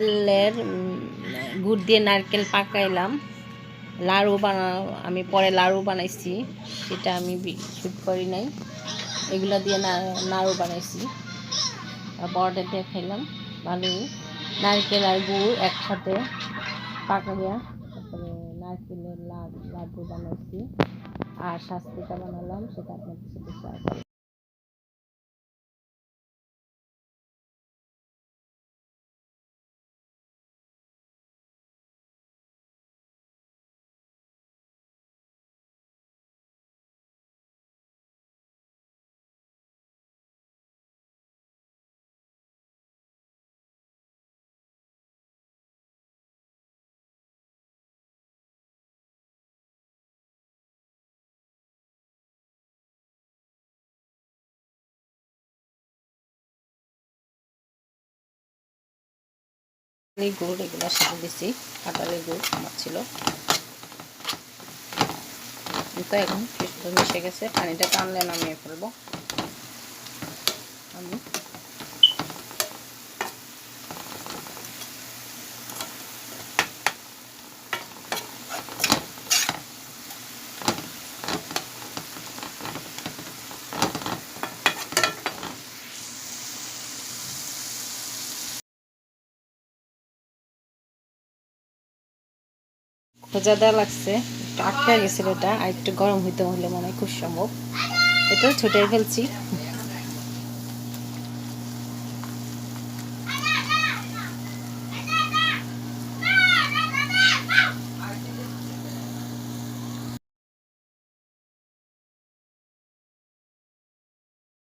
নারকেলের গুড় দিয়ে নারকেল পাকাইলাম। লাড়ু বানা আমি পরে লাড়ু বানাইছি, সেটা আমি শ্যুট করি নাই। এগুলা দিয়ে নাড়ু বানাইছি। বড়টা দিয়ে খাইলাম, ভালোই। নারকেল আর গুড় একসাথে পাকাইয়া তারপরে নারকেলের লাড়ু বানাইছি। আর শাস্তিটা বানালাম, সেটা আপনাদের সাথে এই গুড়, এগুলো সাথে দিছি। কাঁঠালের গুড় আমার ছিল। তো এখন মিশে গেছে। পানিটা টানলে নামিয়ে ফেলব। আমি খোঁজা দেওয়া লাগছে। একটু আটকে গেছিল এটা, আর একটু গরম হইতে হলে মনে হয় খুব সম্ভব। এটা ছুটে ফেলছি।